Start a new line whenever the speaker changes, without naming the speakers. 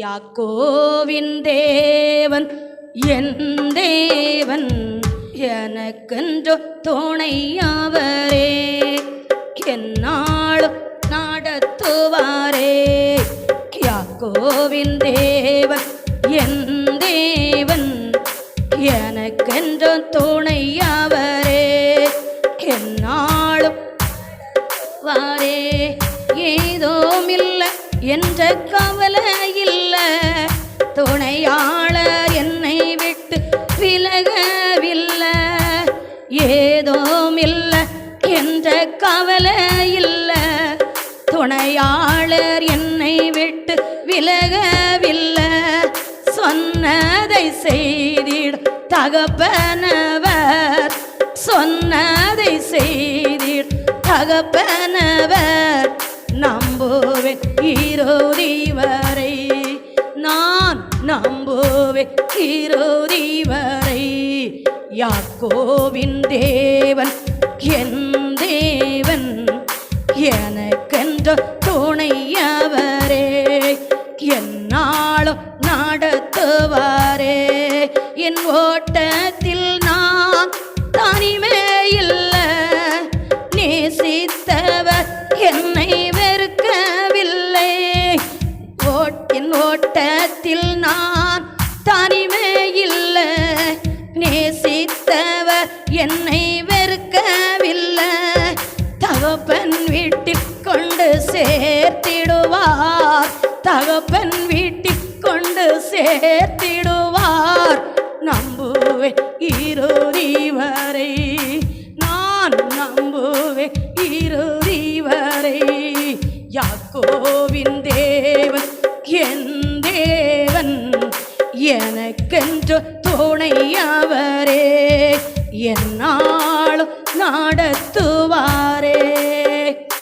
யாக்கோவின் தேவன் என் தேவன் எனக்கென்றோ துணையாவரே என்னாலும் நடத்துவாரே. யாக்கோவின் தேவன் என் தேவன் எனக்கென்றோ துணையாவரே என்னாலும் வாரே. ஏதோமில்லை என்ற கவலை துணையாளர் என்னை விட்டு விலகவில்லை. ஏதோம் இல்லை என்ற கவலை இல்லை. துணையாளர் என்னை விட்டு விலகவில்லை. சொன்னதை செய்திட தகப்பனவர். சொன்னதை செய்திட தகப்பனவர். நம்புவேன் இறுதி வரை. நான் நம்புவேன் இறுதி வரை. யாக்கோவின் தேவன் என் தேவன் எனக்கென்ற துணையவரே என்னாலும் நடத்துவாரே. என் ஓட்டத்தில் நான் தனிமே இல்லை நேசித்த தோட்டத்தில் நான் தனிமே இல்லை. நேசித்தவர் என்னை வெறுக்கவில்லை. தகப்பன் வீட்டில் கொண்டு சேர்த்திடுவார். தகப்பன் வீட்டில் கொண்டு சேர்த்திடுவார். நம்புவேன் இறுதி வரை. நான் நம்புவேன் இறுதி வரை. யாக்கோவின் எனக்கென்று துணையவரே என்னாலும் நாடத்துவாரே.